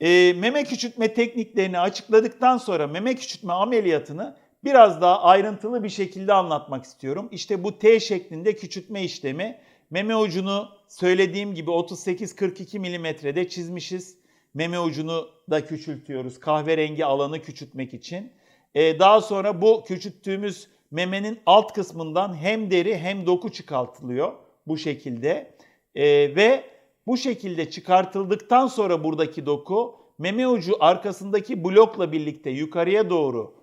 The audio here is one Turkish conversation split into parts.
E, meme küçültme tekniklerini açıkladıktan sonra meme küçültme ameliyatını biraz daha ayrıntılı bir şekilde anlatmak istiyorum. İşte bu T şeklinde küçültme işlemi. Meme ucunu söylediğim gibi 38-42 milimetrede çizmişiz. Meme ucunu da küçültüyoruz kahverengi alanı küçültmek için. Ee, daha sonra bu küçülttüğümüz memenin alt kısmından hem deri hem doku çıkartılıyor bu şekilde. Ee, ve bu şekilde çıkartıldıktan sonra buradaki doku meme ucu arkasındaki blokla birlikte yukarıya doğru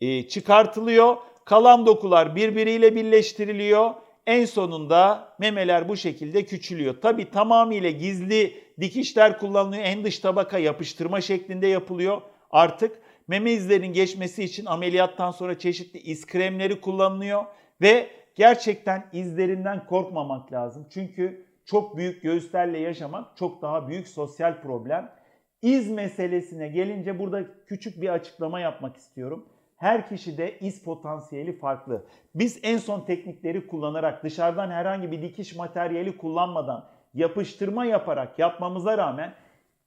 e, çıkartılıyor. Kalan dokular birbiriyle birleştiriliyor. En sonunda memeler bu şekilde küçülüyor. Tabi tamamıyla gizli dikişler kullanılıyor. En dış tabaka yapıştırma şeklinde yapılıyor. Artık meme izlerinin geçmesi için ameliyattan sonra çeşitli iz kremleri kullanılıyor. Ve gerçekten izlerinden korkmamak lazım. Çünkü çok büyük göğüslerle yaşamak çok daha büyük sosyal problem. İz meselesine gelince burada küçük bir açıklama yapmak istiyorum. Her kişide iz potansiyeli farklı. Biz en son teknikleri kullanarak dışarıdan herhangi bir dikiş materyali kullanmadan yapıştırma yaparak yapmamıza rağmen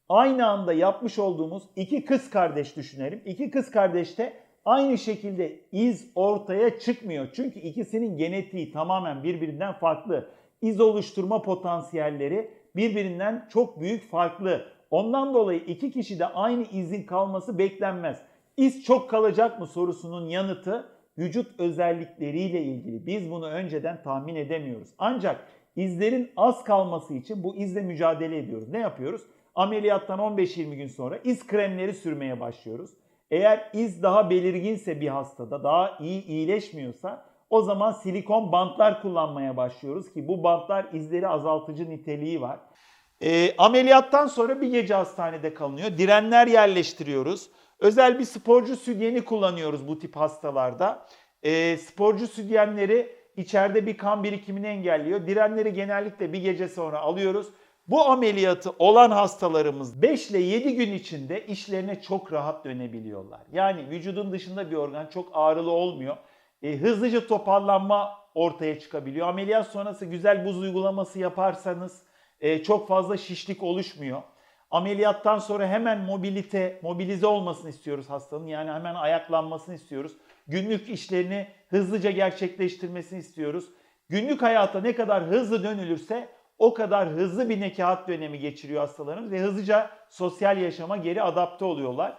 aynı anda yapmış olduğumuz iki kız kardeş düşünelim. İki kız kardeşte aynı şekilde iz ortaya çıkmıyor. Çünkü ikisinin genetiği tamamen birbirinden farklı. İz oluşturma potansiyelleri birbirinden çok büyük farklı. Ondan dolayı iki kişide aynı izin kalması beklenmez. İz çok kalacak mı sorusunun yanıtı vücut özellikleriyle ilgili. Biz bunu önceden tahmin edemiyoruz. Ancak izlerin az kalması için bu izle mücadele ediyoruz. Ne yapıyoruz? Ameliyattan 15-20 gün sonra iz kremleri sürmeye başlıyoruz. Eğer iz daha belirginse bir hastada, daha iyi iyileşmiyorsa o zaman silikon bantlar kullanmaya başlıyoruz ki bu bantlar izleri azaltıcı niteliği var. E, ameliyattan sonra bir gece hastanede kalınıyor. Direnler yerleştiriyoruz. Özel bir sporcu sütyeni kullanıyoruz bu tip hastalarda. E, sporcu sütyenleri içeride bir kan birikimini engelliyor. Direnleri genellikle bir gece sonra alıyoruz. Bu ameliyatı olan hastalarımız 5 ile 7 gün içinde işlerine çok rahat dönebiliyorlar. Yani vücudun dışında bir organ çok ağrılı olmuyor. E, hızlıca toparlanma ortaya çıkabiliyor. Ameliyat sonrası güzel buz uygulaması yaparsanız e, çok fazla şişlik oluşmuyor. Ameliyattan sonra hemen mobilite, mobilize olmasını istiyoruz hastanın. Yani hemen ayaklanmasını istiyoruz. Günlük işlerini hızlıca gerçekleştirmesini istiyoruz. Günlük hayata ne kadar hızlı dönülürse o kadar hızlı bir nekahat dönemi geçiriyor hastalarımız ve hızlıca sosyal yaşama geri adapte oluyorlar.